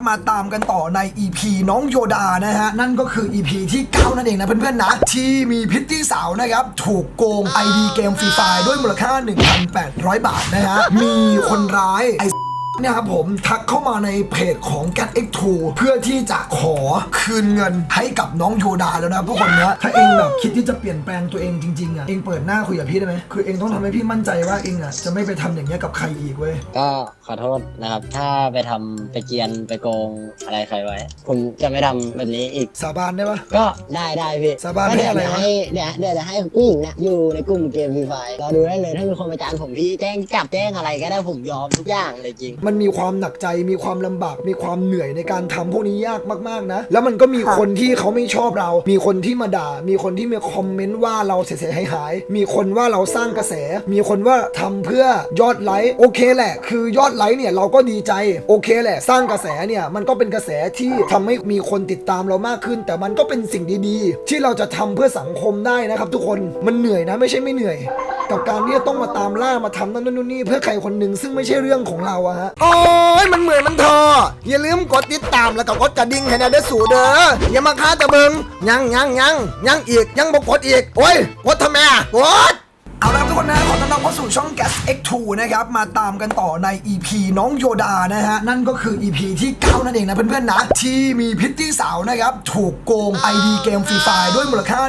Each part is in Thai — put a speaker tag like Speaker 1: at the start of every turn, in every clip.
Speaker 1: มาตามกันต่อใน EP น้องโยดานะฮะ นั่นก็คือ EP ที่ 9 นั่นเองนะเพื่อนๆนะ ที่มีพิตตี้สาวนะครับ ถูกโกง ID เกมฟรีไฟด้วยมูลค่า 1,800 บาทนะฮะ มีคนร้ายไอ เนี่ยครับผมทักเข้ามาในเพจของ g a t X2 เพื่อที่จะขอคืนเงินให้กับน้องโยดาแล้วนะทุกคนนะถ้าเองแบบคิดที่จะเปลี่ยนแปลงตัวเองจริงๆอะเองเปิดหน้าคุยกับพี่ได้ไหมคือเองต้องทำให้พี่มั่นใจว่าเองอะจะไม่ไปทำอย่างเงี้ยกับใครอีกเว้ย
Speaker 2: ก็ขอโทษนะครับ ถ้าไปทำไปเจียนไปโกงอะไรใครไว้ ผมจะไม่ทำแบบนี้อีก
Speaker 1: สาบานได้ปะ
Speaker 2: ก็ได้ได้พี่
Speaker 1: สาบาน
Speaker 2: ก็เดี๋ยว
Speaker 1: ให้อะไรวะ
Speaker 2: ให้เดี๋ยวเดี๋ยวจะให้ผู้หญิงเนี่ยอยู่ในกลุ่มเกมฟรีไฟรอดูได้เลยถ้ามีคนประจานผมพี่แจ้งจับแจ้งอะไรก็ได้ผมยอมทุกอย่างเลยจริง
Speaker 1: มันมีความหนักใจมีความลำบาก มีความเหนื่อยในการทำพวกนี้ยากมากๆนะ แล้วมันก็มีคนที่เขาไม่ชอบเรา มีคนที่มาด่า มีคนที่มาคอมเมนต์ว่าเราเสียหายหาย มีคนว่าเราสร้างกระแส มีคนว่าทำเพื่อยอดไลค์โอเคแหละ คือยอดไลค์เนี่ยเราก็ดีใจโอเคแหละ สร้างกระแสเนี่ยมันก็เป็นกระแสที่ทำให้มีคนติดตามเรามากขึ้น แต่มันก็เป็นสิ่งดีๆ ที่เราจะทำเพื่อสังคมได้นะครับ ทุกคนมันเหนื่อยนะไม่ใช่ไม่เหนื่อย กับการที่จะต้องมาตามล่ามาทำนั่นนู่นนี่เพื่อใครคนหนึ่งซึ่งไม่ใช่เรื่องของเราอะฮะโอ้ยมันเหมือนมันทอ อย่าลืมกดติดตามแล้วก็กดกระดิ่งให้นะเด้อสูเด้ออย่ามาค้าตะเบิงยังยังยังยังอีกยังบอกกดอีกโอ้ยกดทำไมอะกด เอาละครับทุกคนนะขอต้อนรับเข้าสู่ช่อง Gas X2 นะครับ มาตามกันต่อใน EP น้องโยดานะฮะ นั่นก็คือ EP ที่ 9 นั่นเองนะเพื่อนๆนะ ที่มีพิตตี้สาวนะครับ ถูกโกง ID เกมฟรีไฟด้วยมูลค่า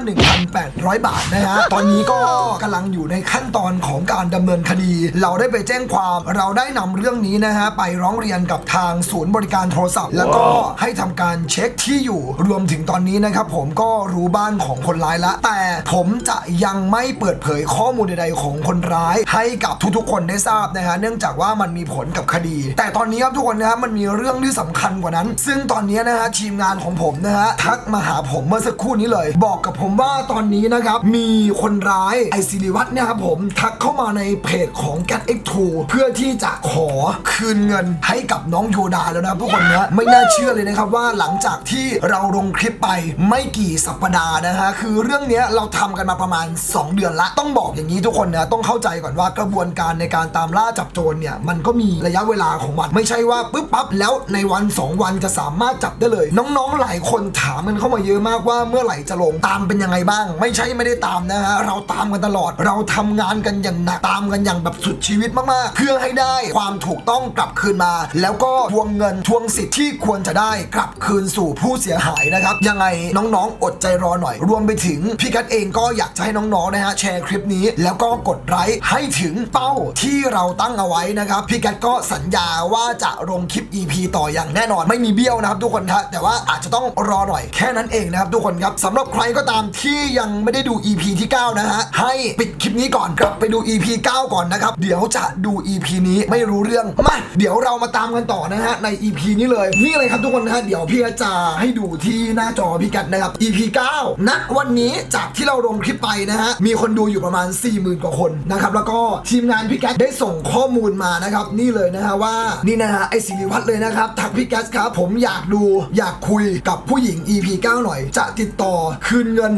Speaker 1: 1,800 บาทนะฮะ ตอนนี้ก็กำลังอยู่ในขั้นตอนของการดำเนินคดี เราได้ไปแจ้งความเราได้นำเรื่องนี้นะฮะ ไปร้องเรียนกับทางศูนย์บริการโทรศัพท์ แล้วก็ให้ทำการเช็คที่อยู่รวมถึงตอนนี้นะครับผมก็รู้บ้านของคนร้ายแล้วแต่ผมจะยังไม่เปิดเผยข้อมูลมูลใดๆของคนร้าย ให้กับทุกๆ คนได้ทราบนะฮะเนื่องจากว่ามันมีผลกับคดี แต่ตอนนี้ครับทุกคนนะฮะมันมีเรื่องที่สำคัญกว่านั้น ซึ่งตอนนี้นะฮะทีมงานของผมนะฮะทักมาหาผมเมื่อสักครู่นี้เลย บอกกับผมว่าตอนนี้นะครับมีคนร้ายไอซิริวัตเนี่ยครับผมทักเข้ามาในเพจของ g a t X2 เพื่อที่จะขอคืนเงินให้กับน้องโยดาแล้วนะทุกคนนะไม่น่าเชื่อเลยนะครับว่าหลังจากที่เราลงคลิปไปไม่กี่สัปดาห์นะฮะคือเรื่องนี้เราทำกันมาประมาณ 2 เดือนละต้องบอกอย่างนี้ทุกคนนะต้องเข้าใจก่อนว่ากระบวนการในการตามล่าจับโจรเนี่ยมันก็มีระยะเวลาของมันไม่ใช่ว่าปุ๊บปั๊บแล้วในวัน 2 วันจะสามารถจับได้เลย น้องๆหลายคนถามกันเข้ามาเยอะมากว่าเมื่อไหร่จะลงตามเป็นยังไงบ้าง ไม่ใช่ไม่ได้ตามนะฮะเราตามกันตลอด เราทำงานกันอย่างหนักตามกันอย่างแบบสุดชีวิตมากๆเพื่อให้ได้ความถูกต้องกลับคืนมา แล้วก็ทวงเงินทวงสิทธิ์ที่ควรจะได้กลับคืนสู่ผู้เสียหายนะครับยังไงน้องๆ อดใจรอหน่อย รวมไปถึงพี่กัดเองก็อยากจะให้น้องๆนะฮะแชร์คลิปนี้แล้วก็กดไลค์ให้ถึงเป้าที่เราตั้งเอาไว้นะครับพี่แกก็สัญญาว่าจะลงคลิป EP ต่ออย่างแน่นอน ไม่มีเบี้ยวนะครับทุกคนครับแต่ว่าอาจจะต้องรอหน่อยแค่นั้นเองนะครับทุกคนครับสำหรับใครก็ตามที่ยังไม่ได้ดู EP ที่ 9 นะฮะให้ปิดคลิปนี้ก่อนกลับไปดู EP 9 ก่อนนะครับ เดี๋ยวจะดู EP นี้ไม่รู้เรื่องมาเดี๋ยวเรามาตามกันต่อนะฮะใน EP นี้เลยนี่เลยครับทุกคนนะฮะเดี๋ยวพี่จะให้ดูที่หน้าจอพี่แกนะครับ EP 9ณวันนี้จากที่เราลงคลิปไปนะฮะมีคนดูอยู่ประมาณ40,000 กว่าคนนะครับแล้วก็ทีมงานพี่แก๊สได้ส่งข้อมูลมานะครับนี่เลยนะฮะว่านี่นะฮะไอสิริวัตรเลยนะครับทักพี่แก๊สครับผมอยากดูอยากคุยกับผู้หญิง EP 9 หน่อย จะติดต่อคืนเงิน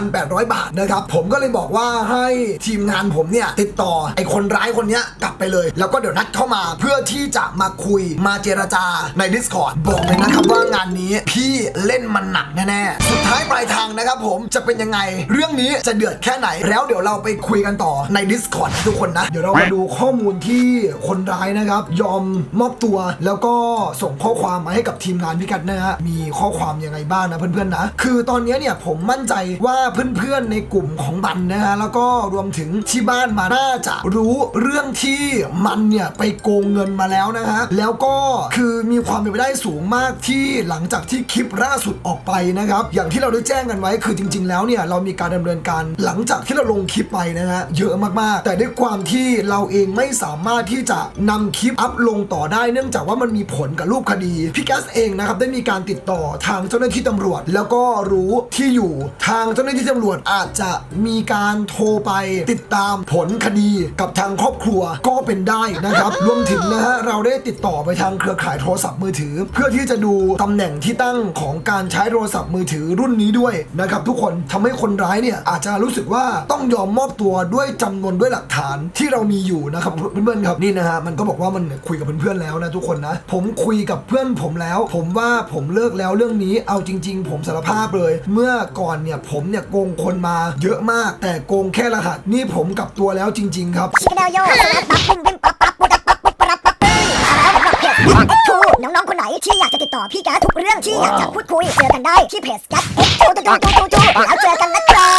Speaker 1: 1,800 บาทนะครับผมก็เลยบอกว่าให้ทีมงานผมเนี่ยติดต่อไอคนร้ายคนเนี้ยกลับไปเลย แล้วก็เดี๋ยวนัดเข้ามาเพื่อที่จะมาคุยมาเจรจาใน Discord บอกเลยนะครับว่างานนี้พี่เล่นมันหนักแน่ๆสุดท้ายปลายทางนะครับผมจะเป็นยังไง เรื่องนี้จะเดือดแค่ไหนแล้วเดี๋ยวเราไปคุยุยกันต่อใน Discord นะทุกคนนะ เดี๋ยวเรามาดูข้อมูลที่คนร้ายนะครับ ยอมมอบตัวแล้วก็ส่งข้อความมาให้กับทีมงานพิกัดนะฮะมีข้อความยังไงบ้างนะเพื่อนๆนะคือตอนนี้เนี่ยผมมั่นใจว่าเพื่อนๆในกลุ่มของบันนะฮะแล้วก็รวมถึงที่บ้านมาน่าจะรู้เรื่องที่มันเนี่ยไปโกงเงินมาแล้วนะฮะแล้วก็คือมีความเป็นไปได้สูงมากที่หลังจากที่คลิปล่าสุดออกไปนะครับอย่างที่เราได้แจ้งกันไว้คือจริง ๆ แล้วเนี่ยเรามีการดำเนินการหลังจากที่เราลงคลิปไปนะฮะเยอะมากๆ แต่ด้วยความที่เราเองไม่สามารถที่จะนำคลิปอัพลงต่อได้ เนื่องจากว่ามันมีผลกับรูปคดีพี่แก๊สเองนะครับได้มีการติดต่อทางเจ้าหน้าที่ตำรวจ แล้วก็รู้ที่อยู่ทางเจ้าหน้าที่ตำรวจอาจจะมีการโทรไปติดตามผลคดีกับทางครอบครัวก็เป็นได้นะครับ รวมถึงนะฮะเราได้ติดต่อไปทางเครือข่ายโทรศัพท์มือถือ เพื่อที่จะดูตำแหน่งที่ตั้งของการใช้โทรศัพท์มือถือรุ่นนี้ด้วยนะครับทุกคนทำให้คนร้ายเนี่ยอาจจะรู้สึกว่าต้องยอมมอบตัวตัวด้วยจำนวนด้วยหลักฐานที่เรามีอยู่นะครับเพื่อนๆครับนี่นะฮะมันก็บอกว่ามันคุยกับเพื่อนๆแล้วนะทุกคนนะ ผมคุยกับเพื่อนผมแล้ว ผมว่าผมเลิกแล้วเรื่องนี้เอาจริง ๆ ผมสารภาพเลย เมื่อก่อนเนี่ยผมเนี่ยโกงคนมาเยอะมาก แต่โกงแค่รหัสนี่ผมกลับตัวแล้วจริง ๆ ครับ
Speaker 3: ชิคเดลโยสแลปปั๊บปุ้มบิ้มปั๊บปั๊บปุ๊บปั๊บปุ๊บปะรับปั๊บปึ้งมาแล้วสำหรับเพจเอ็กทูน้องๆคนไหนที่อยากจะติดต่อพี่แก๊สทุกเรื่องที่อยากจะพูดคุยเจอกันได้ที่เพจแก๊สเอ็กทูทูทูทูทูแล้วเจอกันนะครั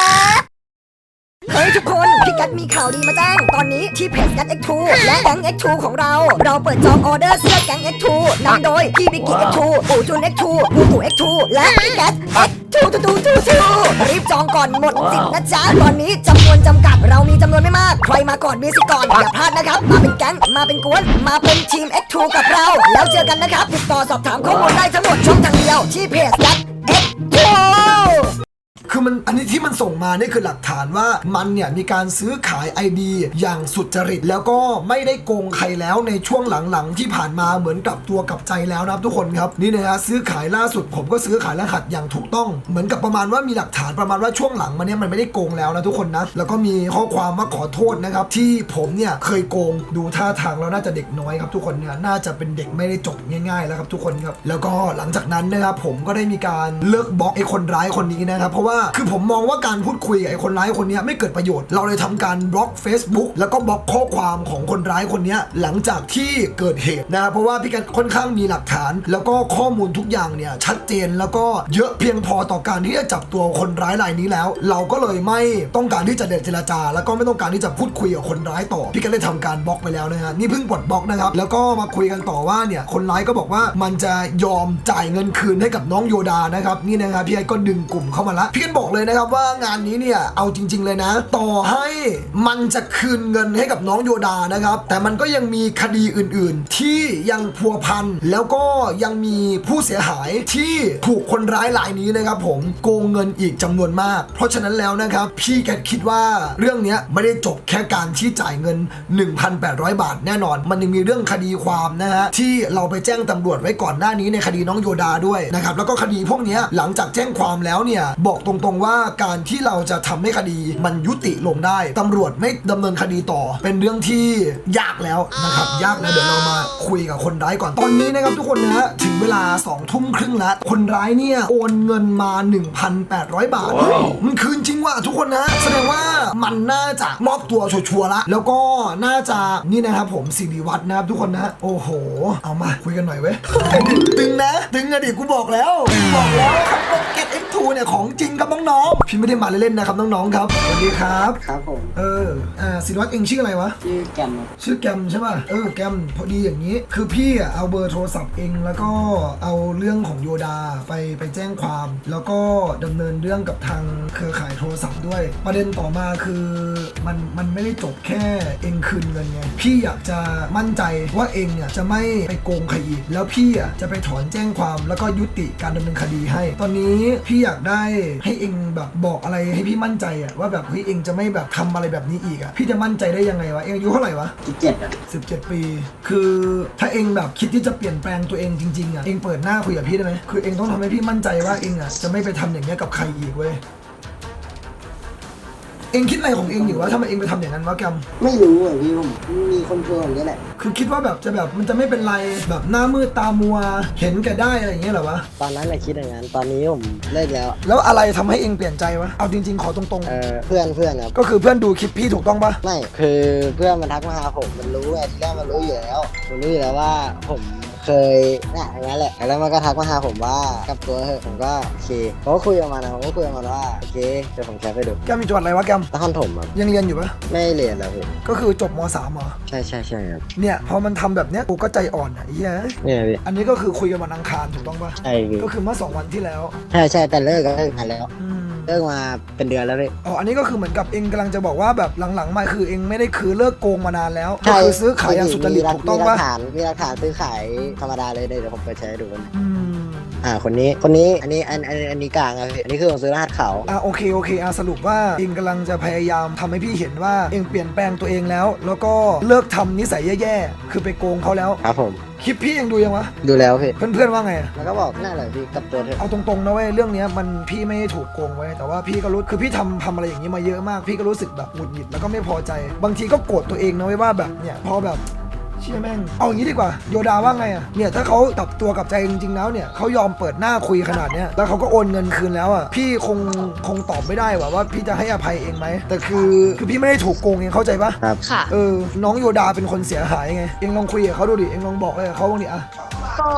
Speaker 3: บ เฮ้ยทุกคนพี่ก๊สมีข่าวดีมาแจ้ง ตอนนี้ที่เพจก๊ส X2 และแก๊ง X2 ของเรา เราเปิดจองออเดอร์เสื้อแก๊ง X2 นำโดยพี่บิ๊กกี้ X2 ปู่จุน X2 ปู่ตู่ X2 และพี่ก๊ส X2 ทูทูทูทูรีบจองก่อนหมดสิทธิ์นะจ๊ะ ตอนนี้จำนวนจำกัดเรามีจำนวนไม่มาก ใครมาก่อนมีสิทธิ์ก่อน อย่าพลาดนะครับ มาเป็นแก๊ง มาเป็นกวน มาเป็นทีม X2 กับเรา แล้วเจอกันนะครับ ติดต่อสอบถามข้อมูลได้ทั้งหมดช่องทางเดียวที่เพจก๊ส X2
Speaker 1: คือมันอันนี้ที่มันส่งมานี่คือหลักฐานว่ามันเนี่ยมีการซื้อขาย ID อย่างสุจริต แล้วก็ไม่ได้โกงใครแล้วในช่วงหลังๆ ที่ผ่านมาเหมือนกลับตัวกลับใจแล้วนะครับทุกคนครับนี่นะฮะซื้อขายล่าสุดผมก็ซื้อขายรหัสอย่างถูกต้อง เหมือนกับประมาณว่ามีหลักฐานประมาณว่าช่วงหลังมาเนี่ยมันไม่ได้โกงแล้วนะทุกคนนะแล้วก็มีข้อความว่าขอโทษนะครับที่ผมเนี่ยเคยโกงดูท่าทางแล้วน่าจะเด็กน้อยครับทุกคนเนี่ยน่าจะเป็นเด็กไม่ได้จบง่ายๆแล้วครับทุกคนครับแล้วก็หลังจากนั้นนะครับผมก็ได้มีการเลิกบล็อกไอ้คนร้ายคนนี้นะครับเพราะว่าคือผมมองว่าการพูดคุยกับไอ้คนร้ายคนนี้ไม่เกิดประโยชน์ เราเลยทำการบล็อก Facebook แล้วก็บล็อกข้อความของคนร้ายคนนี้หลังจากที่เกิดเหตุนะครับเพราะว่าพี่กันค่อนข้างมีหลักฐาน แล้วก็ข้อมูลทุกอย่างเนี่ยชัดเจนแล้วก็เยอะเพียงพอต่อการที่จะจับตัวคนร้ายรายนี้แล้ว เราก็เลยไม่ต้องการที่จะเดเจรจา แล้วก็ไม่ต้องการที่จะพูดคุยกับคนร้ายต่อ พี่กันเลยทำการบล็อกไปแล้วนะฮะนี่เพิ่งปลดบล็อกนะครับแล้วก็มาคุยกันต่อว่าเนี่ยคนร้ายก็บอกว่ามันจะยอมจ่ายเงินคืนให้กับน้องโยดานะครับนี่นะครับพี่ไอ้ก็ดึงกลุ่มเข้ามาละพี่กันบอกเลยนะครับว่างานนี้เนี่ยเอาจริง ๆ เลยนะ ต่อให้มันจะคืนเงินให้กับน้องโยดานะครับ แต่มันก็ยังมีคดีอื่นๆ ที่ยังพัวพันแล้วก็ยังมีผู้เสียหายที่ถูกคนร้ายรายนี้นะครับ ผมโกงเงินอีกจำนวนมาก เพราะฉะนั้นแล้วนะครับ พี่แกคิดว่าเรื่องนี้ไม่ได้จบแค่การที่จ่ายเงิน 1,800 บาทแน่นอน มันยังมีเรื่องคดีความนะฮะที่เราไปแจ้งตำรวจไว้ก่อนหน้านี้ในคดีน้องโยดาด้วยนะครับแล้วก็คดีพวกนี้หลังจากแจ้งความแล้วเนี่ยบอกตรงตรงๆว่าการที่เราจะทำให้คดีมันยุติลงได้ ตำรวจไม่ดำเนินคดีต่อ เป็นเรื่องที่ยากแล้วนะครับ ยากนะเดี๋ยวเรามาคุยกับคนร้ายก่อนตอนนี้นะครับทุกคนนะถึงเวลา2องทุ่มครึ่งแล้ว คนร้ายเนี่ย โอนเงินมา 1,800 บาทมันคืนจริงว่ะทุกคนนะ แสดงว่ามันน่าจะมอบตัวชัวร์ละ แล้วก็น่าจะนี่นะครับผมสิริวัฒน์นะครับทุกคนนะ โอ้โห เอามาคุยกันหน่อยเว้ย ตึงนะ ตึงอะดิกูบอกแล้วบอกแล้วครับโอเค ไอ้ทูเนี่ยของจริงครับน้องๆพี่ไม่ได้มาเล่นๆนะครับน้องๆครับสวัสดีครับ
Speaker 2: ครับผม
Speaker 1: เอออ่าศิริวัตรเองชื่ออะไรวะ
Speaker 2: ชื่อแกม
Speaker 1: ชื่อแกมใช่ป่ะ เออแกมพอดีอย่างนี้ คือพี่อะเอาเบอร์โทรศัพท์เอง แล้วก็เอาเรื่องของโยดาไปไปแจ้งความ แล้วก็ดำเนินเรื่องกับทางเครือข่ายโทรศัพท์ด้วย ประเด็นต่อมาคือมันมันไม่ได้จบแค่เองคืนเงินไงพี่อยากจะมั่นใจว่าเองเนี่ยจะไม่ไปโกงใครอีกแล้วพี่อะจะไปถอนแจ้งความแล้วก็ยุติการดำเนินคดีให้ ตอนนี้พี่อยากได้ให้เองแบบบอกอะไรให้พี่มั่นใจอะว่าแบบเฮ้ยเองจะไม่แบบทำอะไรแบบนี้อีกอะพี่จะมั่นใจได้ยังไงวะเองอายุเท่าไหร่วะ
Speaker 2: ที่เจ็ดอะ
Speaker 1: 17 ปี คือถ้าเองแบบคิดที่จะเปลี่ยนแปลงตัวเองจริงๆอะ เองเปิดหน้าคุยกับพี่ได้ไหมคือเองต้องทำให้พี่มั่นใจว่าเองอะจะไม่ไปทำอย่างเงี้ยกับใครอีกเว้ย เองคิดอะไรของเองอยู่วะทำไมเองไปทำอย่างนั้นวะแกม
Speaker 2: ไม่รู้อะพี่ผมมีคนชวนผมนี่แหละ
Speaker 1: คือคิดว่าแบบจะแบบมันจะไม่เป็นไรแบบหน้ามืดตามัว เห็นแก่ได้อะไรอย่างเงี้ยเหรอวะ
Speaker 2: ตอนนั้นน่ะคิดอย่างนั้น ตอนนี้ผมเลิกแล้ว
Speaker 1: แล้วอะไรทำให้เองเปลี่ยนใจวะ เอาจริง ๆ ขอตรง
Speaker 2: เออเพื่อนเพื่อนครับ
Speaker 1: ๆ ก็คือเพื่อนดูคลิปพี่ถูกต้องปะ
Speaker 2: ไม่ คือเพื่อนมันทักมาหาผม มันรู้ไงที่แรกมันรู้อยู่แล้ว มันรู้อยู่แล้วว่าผม เคยน่ะอย่างนั้นแหละ แล้วมันก็ทักมาหาผมว่ากลับตัวเถอะผมก็โอเคผมก็คุยกับมันนะผมก็คุยกับมันว่าโอเคเดี๋ยวผมแคปไปดู
Speaker 1: แกมอยู่จังหวัดอะไรวะแกม
Speaker 2: นครถมครับ
Speaker 1: ยังเรียนอยู่ปะ
Speaker 2: ไม่เรียนแล้วพี่
Speaker 1: ก็คือจบมสามเหรอ
Speaker 2: ใช่ใช่ใช่ครับ
Speaker 1: เนี่ยพอมันทำแบบเนี้ยกูก็ใจอ่อนอะไอ้เหี้ย
Speaker 2: เนี่ยพี่
Speaker 1: อันนี้ก็คือคุยกันวันอังคารถูกต้องปะ
Speaker 2: ใช่พี่
Speaker 1: ก็คือเมื่อสองวันที่แล้ว
Speaker 2: ใช่ใช่แต่เลิกก็เลิกนานแล้ว
Speaker 1: อืม
Speaker 2: เลิกมาเป็นเดือนแล้วพี่
Speaker 1: อ๋อ อันนี้ก็คือเหมือนกับเองกำลังจะบอกว่าแบบหลังๆมาคือเองไม่ได้คือเลิกโกงมานานแล้วก็
Speaker 2: ใช่
Speaker 1: คือซื้อขายอย่างสุจริต
Speaker 2: มีหลั
Speaker 1: ถูกต้อง
Speaker 2: มีหลั
Speaker 1: ปะ
Speaker 2: กฐานมีหลักฐานซื้อขายธรรมดาเลยเดี๋ยวผมเปิดใช้ให้ดูกัน
Speaker 1: อืม
Speaker 2: อ่าคนนี้คนนี้อันนี้อันอันอันนี้กลางอะพี่อันนี้คือผมซื้อรหัสเขา
Speaker 1: อะโอเคโอเคอะสรุปว่าเองกำลังจะพยายามทำให้พี่เห็นว่าเองเปลี่ยนแปลงตัวเองแล้ว แล้วก็เลิกทำนิสัยแย่ๆคือไปโกงเขาแล้ว
Speaker 2: ครับผม
Speaker 1: คลิปพี่เองดูยังวะ
Speaker 2: ดูแล้วพี่
Speaker 1: เพื่อนๆว่าไงอะ
Speaker 2: แล้วก็บอกนั่นแหละพี่กลับตัวเถอะ
Speaker 1: เอาตรงๆนะเว้ยเรื่องเนี้ยมันพี่ไม่ได้ถูกโกงไว้ยแต่ว่าพี่ก็รู้คือพี่ทำทำอะไรอย่างนี้มาเยอะมาก พี่ก็รู้สึกแบบหงุดหงิดแล้วก็ไม่พอใจ บางทีก็โกรธตัวเองนะเว้ยว่าแบบเนี่ยพอแบบ เชี่ยแม่ง เอาอย่างนี้ดีกว่า โยดาว่าไงอะเนี่ย ถ้าเขากลับตัวกลับใจจริงๆแล้วเนี่ยเขายอมเปิดหน้าคุยขนาดเนี้ย แล้วเขาก็โอนเงินคืนแล้วอะพี่คงคงตอบไม่ได้ว่าว่าพี่จะให้อภัยเองไหม แต่คือคือพี่ไม่ได้ถูกโกงเองเข้าใจปะ
Speaker 2: ครับ
Speaker 4: ค่ะ
Speaker 1: เออ น้องโยดาเป็นคนเสียหายไง เองลองคุยกับเขาดูดิ เองลองบอกเลยกับเขาบ้างดิอะ
Speaker 4: ก็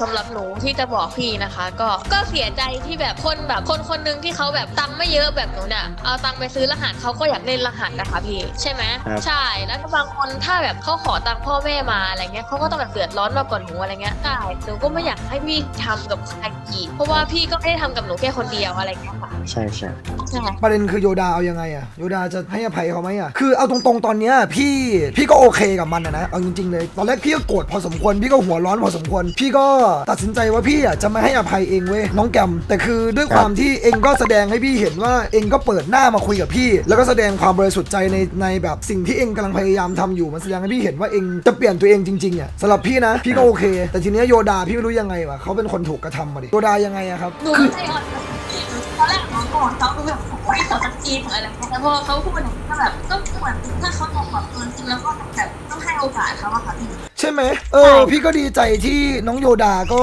Speaker 4: สำหรับหนูที่จะบอกพี่นะคะ ก็ก็เสียใจที่แบบคนแบบคนคนหนึงที่เขาแบบตังค์ไม่เยอะแบบหนูเนี่ยเอาตังค์ไปซื้อรหัสเขาก็อยากเล่นรหัสนะคะพี่ใช่ไหม
Speaker 2: ครับ
Speaker 4: ใช่แล้วก็บางคนถ้าแบบเขาขอตังค์พ่อแม่มาอะไรเงี้ยเขาก็ต้องแบบเดือดร้อนมากกว่าหนูอะไรเงี้ยใช่หนูก็ไม่อยากให้พี่ทำกับใครอีกเพราะว่าพี่ก็ไม่ได้ทำกับหนูแค่คนเดียวอะไรเงี้ยค่ะ
Speaker 2: ใช่ใช่
Speaker 4: ใช่
Speaker 1: ประเด็นคือโยดาเอายังไงอะโยดาจะให้อภัยเขาไหมอะคือเอาตรงๆตอนเนี้ยพี่พี่ก็โอเคกับมันอะนะเอาจริงๆเลย ตอนแรกพี่ก็โกรธพอสมควรพี่ก็หัวร้อนพอสมควรพี่ก็ตัดสินใจว่าพี่อะจะไม่ให้อภัยเองเว้ยน้องแกม แต่คือด้วยความที่เองก็แสดงให้พี่เห็นว่าเองก็เปิดหน้ามาคุยกับพี่ แล้วก็แสดงความบริสุทธิ์ใจในในแบบสิ่งที่เองกำลังพยายามทำอยู่มันแสดงให้พี่เห็นว่าเองจะเปลี่ยนตัวเองจริงๆอะสำหรับพี่นะ พี่ก็โอเค แต่ทีเนี้ยโยดาพี่ไม่รู้ยังไงวะเขาเป็นคนถูกกระทำมาดิโยดายังไงอะครับ
Speaker 4: หนูไม่ใจอ่อนกับพี่ตอนแรกหนูโกรธเขาคือแบบโอ้ยเขาจะจีบอะไรเงี้ยแต่พอเขาพูดอย่างนี้ก็แบบก็เหมือนถ้าเขาจะปรับตัวจริงแล้วก็แบบต้องให้โอกาสเขาอะค่ะพี่
Speaker 1: ใช่ไหมเออ พี่ก็ดีใจที่น้องโยดาก็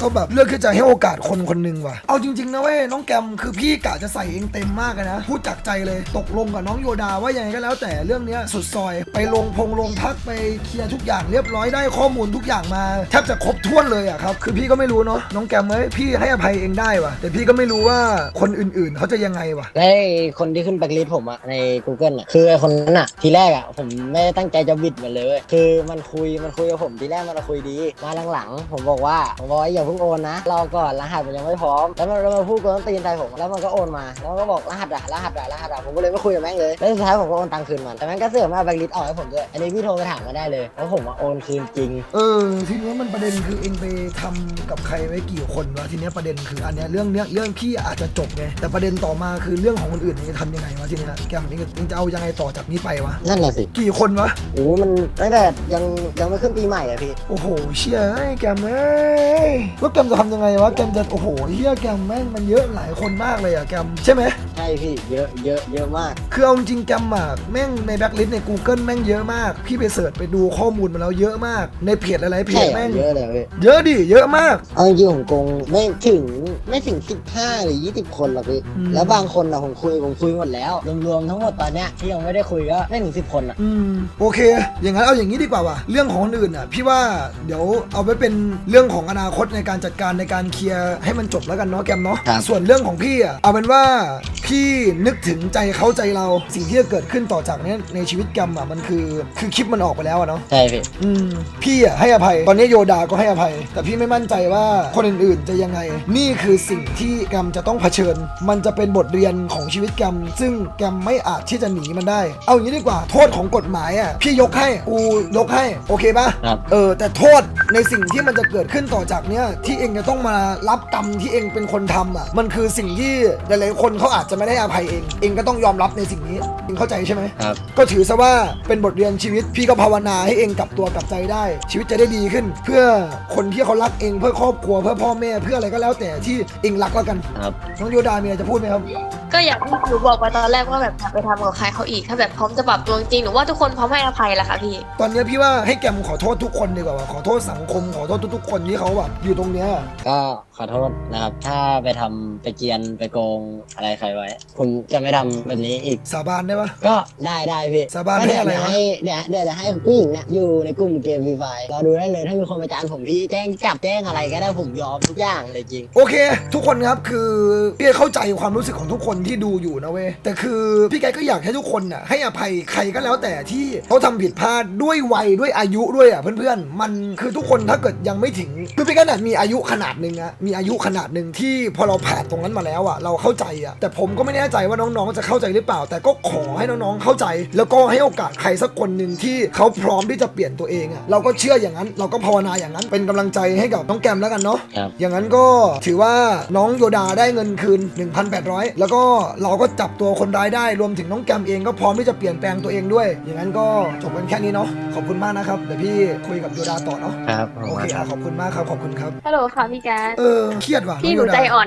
Speaker 1: ก็แบบเลือกที่จะให้โอกาสคนคนหนึ่งว่ะ เอาจริงๆนะเว้ยน้องแกมคือพี่กะจะใส่เองเต็มมากเลยนะ พูดจากใจเลยตกลงกับน้องโยดาว่ายังไงก็แล้วแต่เรื่องเนี้ยสุดซอย ไปลงพงลงพักไปเคลียร์ทุกอย่างเรียบร้อยได้ข้อมูลทุกอย่างมาแทบจะครบถ้วนเลยอะครับคือพี่ก็ไม่รู้เนาะน้องแกมเอ้ยพี่ให้อภัยเองได้ว่ะ แต่พี่ก็ไม่รู้ว่าคนอื่นๆ เขาจะยังไงว่ะ
Speaker 2: และไอ้คนที่ขึ้นแบล็คลิสต์ผมอะใน Google อะคือไอ้คนนั้นอะทีแรกอะผมไม่ได้ตั้งใจจะบิดมันเลยเว้ยคือมันคุยมันคุยกับผมทีแรกมันคุยดี มาหลังๆผมบอกว่าผมบอกว่าอย่าเพิ่งโอนนะรอก่อนรหัสมันยังไม่พร้อม แล้วมันแล้วมันพูดกวนตีนใจผมแล้วมันก็โอนมาแล้วมันก็บอกรหัสอะรหัสอะรหัสอะผมก็เลยไม่คุยกับแม่งเลยแล้วสุดท้ายผมก็โอนตังค์คืนมันแต่แม่งก็เสือกมาแบล็คลิสต์ออกให้ผมด้วยอันนี้พี่โทรไปถามมาได้เลยแล้วผมว่าโอนคืนจริง
Speaker 1: เออทีเนี้ยมันประเด็นคือเองไปทำกับใครไว้กี่คนวะทีเนี้ยประเด็นคืออันเนี้ยเรื่องเนี้ยเรื่องพี่อาจจะจบไงแต่ประเด็นต่อมาคือเรื่องของคนอื่นเองจะทำยังไงวะทีเนี้ยแกมเองเองจะเอายังไงต่อจากนี้ไปวะ
Speaker 2: นั่นแหละสิ
Speaker 1: กี่คนวะ
Speaker 2: โอ้มันตั้งแต่ยังยังไม่ขึ้นปีใหม่อะพี่
Speaker 1: โอ้โหเชี่ยไอ้แกมเอ้ยแล้วแกมจะทำยังไงวะแกมจะโอ้โหเฮียแกมแม่งมันเยอะหลายคนมากเลยอะแกมใช่ไหม
Speaker 2: ใช่พี่เยอะเยอะเยอะมาก
Speaker 1: คือเอาจริงๆแกมอะแม่งในแบ็คลิสต์ใน Google แม่งเยอะมาก พี่ไปเสิร์ชไปดูข้อมูลมาแล้วเยอะมาก ในเพจหลายๆเพ
Speaker 2: ใช่
Speaker 1: จ
Speaker 2: เหรอ
Speaker 1: แม่ง
Speaker 2: เยอะเลยพี่
Speaker 1: เยอะดิเยอะมาก
Speaker 2: เอาจริงๆผมโกงไม่ถึงไม่ถึง 15 หรือ 20 คนหรอกพี่
Speaker 1: อืม
Speaker 2: แล้วบางคนอะผมคุยผมคุยหมดแล้ว รวมๆทั้งหมดตอนเนี้ยที่ยังไม่ได้คุยก็ไม่ถึง 10 คนอะ
Speaker 1: อืมโอเค อย่างนั้นเอาอย่างนี้ดีกว่าว่ะเรื่องของคนอื่นอะพี่ว่าเดี๋ยวเอาไว้เป็นเรื่องของอนาคตในการจัดการในการเคลียร์ให้มันจบแล้วกันเนาะแกมเนาะส่วนเรื่องของพี่อะเอาเป็นว่าพี่นึกถึงใจเขาใจเราสิ่งที่จะเกิดขึ้นต่อจากเนี้ยในชีวิตแกมอะมันคือคือคลิปมันออกไปแล้วอะเนาะ
Speaker 2: ใช่พี่
Speaker 1: อืมพี่อะให้อภัย ตอนนี้โยดาก็ให้อภัย แต่พี่ไม่มั่นใจว่าคนอื่นๆจะยังไง นี่คือสิ่งที่แกมจะต้องเผชิญ มันจะเป็นบทเรียนของชีวิตแกมซึ่งแกมไม่อาจที่จะหนีมันได้ เอาอย่างนี้ดีกว่าโทษของกฎหมายอะพี่ยกให้กูยกให้โอเคปะ
Speaker 2: ครับ
Speaker 1: เออแต่โทษในสิ่งที่มันจะเกิดขึ้นต่อจากเนี้ยที่เองจะต้องมารับกรรมที่เองเป็นคนทำอะ มันคือสิ่งที่หลายๆคนเขาอาจจะไม่ได้อภัยเอง เองก็ต้องยอมรับในสิ่งนี้เองเข้าใจใช่ไหม
Speaker 2: ครับ
Speaker 1: ก็ถือซะว่าเป็นบทเรียนชีวิตพี่ก็ภาวนาให้เองกลับตัวกลับใจได้ ชีวิตจะได้ดีขึ้น เพื่อคนที่เขารักเองเพื่อครอบครัวเพื่อพ่อแม่เพื่ออะไรก็แล้วแต่ที่เองรักแล้วกัน
Speaker 2: ครับ
Speaker 1: น้องโยดามีอะไรจะพูดไหมครับ
Speaker 4: ก็อย่างที่หนูบอกไปตอนแรกว่าแบบอย่าไปทำกับใครเขาอีก ถ้าแบบพร้อมจะปรับตัวจริงๆหนูว่าทุกคนพร้อมให้อภัยแหละค่ะพี่
Speaker 1: ตอนเนี้ยพี่ว่าให้แกมขอโทษทุกคนดีกว่าว่ะขอโทษสังคมขอโทษทุกๆคนที่เขาแบบอยู่ตรงเนี้ย
Speaker 2: ก็ ขอโทษนะครับ ถ้าไปทำไปเกรียนไปโกงอะไรใครไว้ ผมจะไม่ทำแบบนี้อีก
Speaker 1: สาบานได้ปะ
Speaker 2: ก็ได้ได้พี่
Speaker 1: สาบานให้อะไรวะ
Speaker 2: ให้เดี๋ยวเดี๋ยวจะให้ผู้หญิงเนี่ยอยู่ในกลุ่มเกมฟรีไฟรอดูได้เลยถ้ามีคนประจานผมพี่แจ้งจับแจ้งอะไรก็ได้ผมยอมทุกอย่างเลยจริง
Speaker 1: โอเค ทุกคนครับคือพี่เข้าใจความรู้สึกของทุกคนคนที่ดูอยู่นะเว้ยแต่คือพี่แกก็อยากให้ทุกคนน่ะให้อภัยใครก็แล้วแต่ที่เขาทำผิดพลาดด้วยวัยด้วยอายุด้วยอะเพื่อนๆมันคือทุกคนถ้าเกิดยังไม่ถึงคือพี่แกน่ะมีอายุขนาดหนึ่งอะมีอายุขนาดหนึ่งที่พอเราผ่านตรงนั้นมาแล้วอะเราเข้าใจอะแต่ผมก็ไม่แน่ใจว่าน้องๆจะเข้าใจหรือเปล่า แต่ก็ขอให้น้องๆเข้าใจ แล้วก็ให้โอกาสใครสักคนหนึ่งที่เขาพร้อมที่จะเปลี่ยนตัวเองอะเราก็เชื่ออย่างนั้น เราก็ภาวนาอย่างนั้นเป็นกำลังใจให้กับน้องแกมแล้วกันเนาะ
Speaker 2: ครับ
Speaker 1: อย่างนั้นก็ถือว่าน้องโยดาได้เงินคืน 1,800 แล้วก็เราก็จับตัวคนร้ายได้รวมถึงน้องแกมเองก็พร้อมที่จะเปลี่ยนแปลงตัวเองด้วย อย่างนั้นก็จบกันแค่นี้เนาะขอบคุณมากนะครับเดี๋ยวพี่คุยกับโยดาต่อเนาะ
Speaker 2: ครับผม
Speaker 1: โอเค
Speaker 2: ค
Speaker 1: อะ
Speaker 2: รับ
Speaker 1: ขอบคุณมากครับขอบคุณครับ
Speaker 4: ฮัลโหลค่ะพี่แก๊ส
Speaker 1: เออเครียดว่ะ
Speaker 4: พี่ห
Speaker 1: น้
Speaker 4: นู
Speaker 1: องโยดา
Speaker 4: ใจอ่อน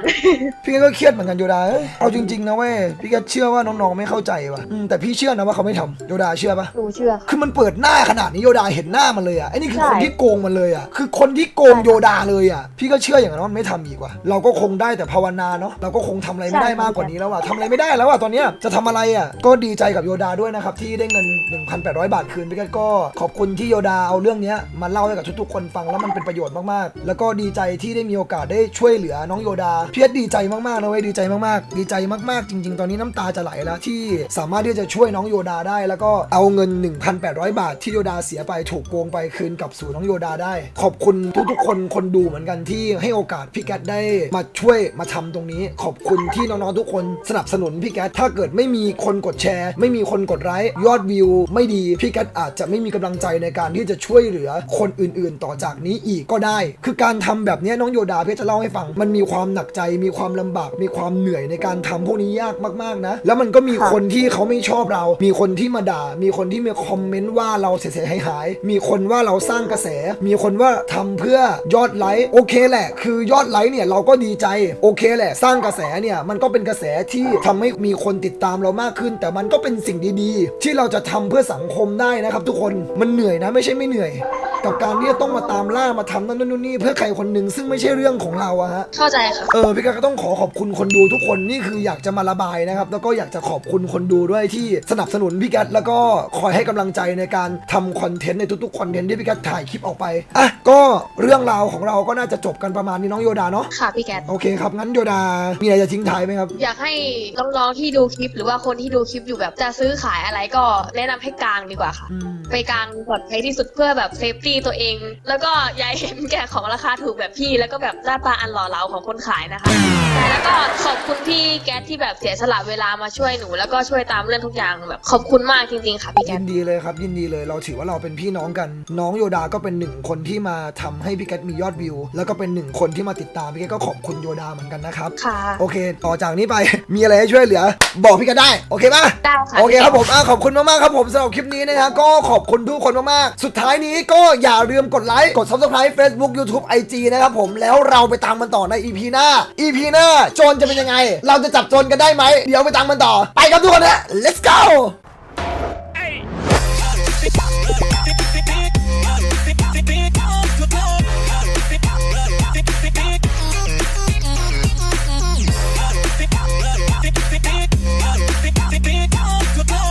Speaker 1: พี่ก็เครียดเหมือนกันโยดาเอ้ยเอาจริงๆนะเว้ยพี่ก็เชื่อว่าน้องๆไม่เข้าใจว่ะอืมแต่พี่เชื่อนะว่าเขาไม่ทำโยดาเชื่อปะ
Speaker 5: หนูเชื่อค่ะ
Speaker 1: คือมันเปิดหน้าขนาดนี้โยดาเห็นหน้ามันเลยอะไอ้นี่คือ
Speaker 5: ใช่
Speaker 1: คนที่โกงมันเลยอะคือคนที่โกงโยดาเลยอะพี่ก็เชื่ออย่างนั้นว่ามันไม่ทำอีกว่ะเราก็คงได้แต่ภาวนาเนาะเราก็คงทำอะไรไม่ได้มากกว่านี้แล้วอะทำอะไรไม่ได้แล้วอะตอนเนี้ยจะทำอะไรอะก็ดีใจกับโยดาด้วยนะครับที่ได้เงิน 1,800 บาทคืนพี่ก็ขอบคุณที่โยดาเอาเรื่องเนี้ยมาเล่าให้กับทุกๆคนฟังแล้วมันเป็นประโยชน์มากๆ แล้วก็ดีใจที่ได้มีโอกาสได้ช่วยเหลือน้องโยดาพี่ดีใจมากๆนะเว้ยดีใจมากๆ ดีใจมากๆ จริง ๆ ตอนนี้น้ำตาจะไหลแล้วที่สามารถที่จะช่วยน้องโยดาได้ แล้วก็เอาเงิน 1,800 บาทที่โยดาเสียไปถูกโกงไปคืนกลับสู่น้องโยดาได้ ขอบคุณทุกๆ คนคนดูเหมือนกันที่ให้โอกาสพี่แกตได้มาช่วยมาทำตรงนี้ ขอบคุณที่น้องๆทุกคนสนับสนุนพี่แกตถ้าเกิดไม่มีคนกดแชร์ ไม่มีคนกดไลค์ยอดวิว ไม่ดีพี่แกตอาจจะไม่มีกำลังใจในการที่จะช่วยเหลือคนอื่น ๆ ต่อจากนี้อีกก็ได้ คือการทำแบบนี้น้องโยดาพี่จะเล่าให้ฟัง มันมีความหนักใจมีความลำบาก มีความเหนื่อยในการทำพวกนี้ยากมากๆนะ แล้วมันก็มีคนที่เขาไม่ชอบเรา มีคนที่มาด่า มีคนที่มาคอมเมนต์ว่าเราเสียหายหาย มีคนว่าเราสร้างกระแส มีคนว่าทำเพื่อยอดไลค์โอเคแหละ คือยอดไลค์เนี่ยเราก็ดีใจโอเคแหละ สร้างกระแสเนี่ยมันก็เป็นกระแสที่ทำให้มีคนติดตามเรามากขึ้น แต่มันก็เป็นสิ่งดีๆ ที่เราจะทำเพื่อสังคมได้นะครับทุกคนมันเหนื่อยนะไม่ใช่ไม่เหนื่อย กับการที่จะต้องมาตามล่ามาทำนั่นนู่นนี่เพื่อใครคนหนึ่งซึ่งไม่ใช่เรื่องของเราอะฮะ
Speaker 4: เข้าใจค่ะ
Speaker 1: เออพี่ก็ต้องขอขอบคุณคนดูทุกคนนี่คืออยากจะมาระบายนะครับ แล้วก็อยากจะขอบคุณคนดูด้วยที่สนับสนุนพี่แกตแล้วก็คอยให้กำลังใจในการทำคอนเทนต์ในทุกๆคอนเทนต์ที่พี่แกตถ่ายคลิปออกไปอะก็เรื่องราวของเราก็น่าจะจบกันประมาณนี้น้องโยดาเนาะ
Speaker 4: ค่ะพี่แก๊ส
Speaker 1: โอเคครับงั้นโยดา มีอะไรจะทิ้งท้ายไหมครับ
Speaker 4: อยากให้น้องๆที่ดูคลิป หรือว่าคนที่ดูคลิปอยู่แบบจะซื้อขายอะไรก็แนะนำให้กลางดีกว่าค่ะ
Speaker 1: อืม
Speaker 4: ไปกลางปลอดภัยที่สุดเพื่อแบบเซฟตี้ตัวเอง แล้วก็อย่าเห็นแก่ของราคาถูกแบบพี่แล้วก็แบบหน้าตาอันหล่อเหลาของคนขายนะคะใช่แล้วก็ขอบคุณพี่แก๊สที่แบบเสียสละเวลามาช่วยหนู แล้วก็ช่วยตามเรื่องทุกอย่างแบบขอบคุณมากจริงๆค่ะพี่แก๊
Speaker 1: ยิ
Speaker 4: ส
Speaker 1: นดีเลยครับยินดีเลยเราถือว่าเราเป็นพี่น้องกัน น้องโยดาก็เป็นหนึ่งคนที่มาทำให้พี่แกตมียอดวิว แล้วก็เป็นหนึ่งคนที่มาติดตามพี่แกตก็ขอบคุณโยดาเหมือนกันนะครับ
Speaker 4: ค่ะ
Speaker 1: โอเค ต่อจากนี้ไป มีอะไรให้ช่วยเหลือ บอกพี่กันได้ โอเคป่ะ
Speaker 4: ได้ค่ะ
Speaker 1: โอเคครับผมอะขอบคุณมากๆครับผมสำหรับคลิปนี้นะฮะก็ขอบคุณทุกคนมากๆ สุดท้ายนี้ก็อย่าลืมกดไลค์ กด subscribe Facebook YouTube IG นะครับผมแล้วเราไปตามมันต่อใน EP หน้า EP หน้าโจรจะเป็นยังไง เราจะจับโจรกันได้ไหม เดี๋ยวไปตามมันต่อ ไปครับทุกคนนะ let's go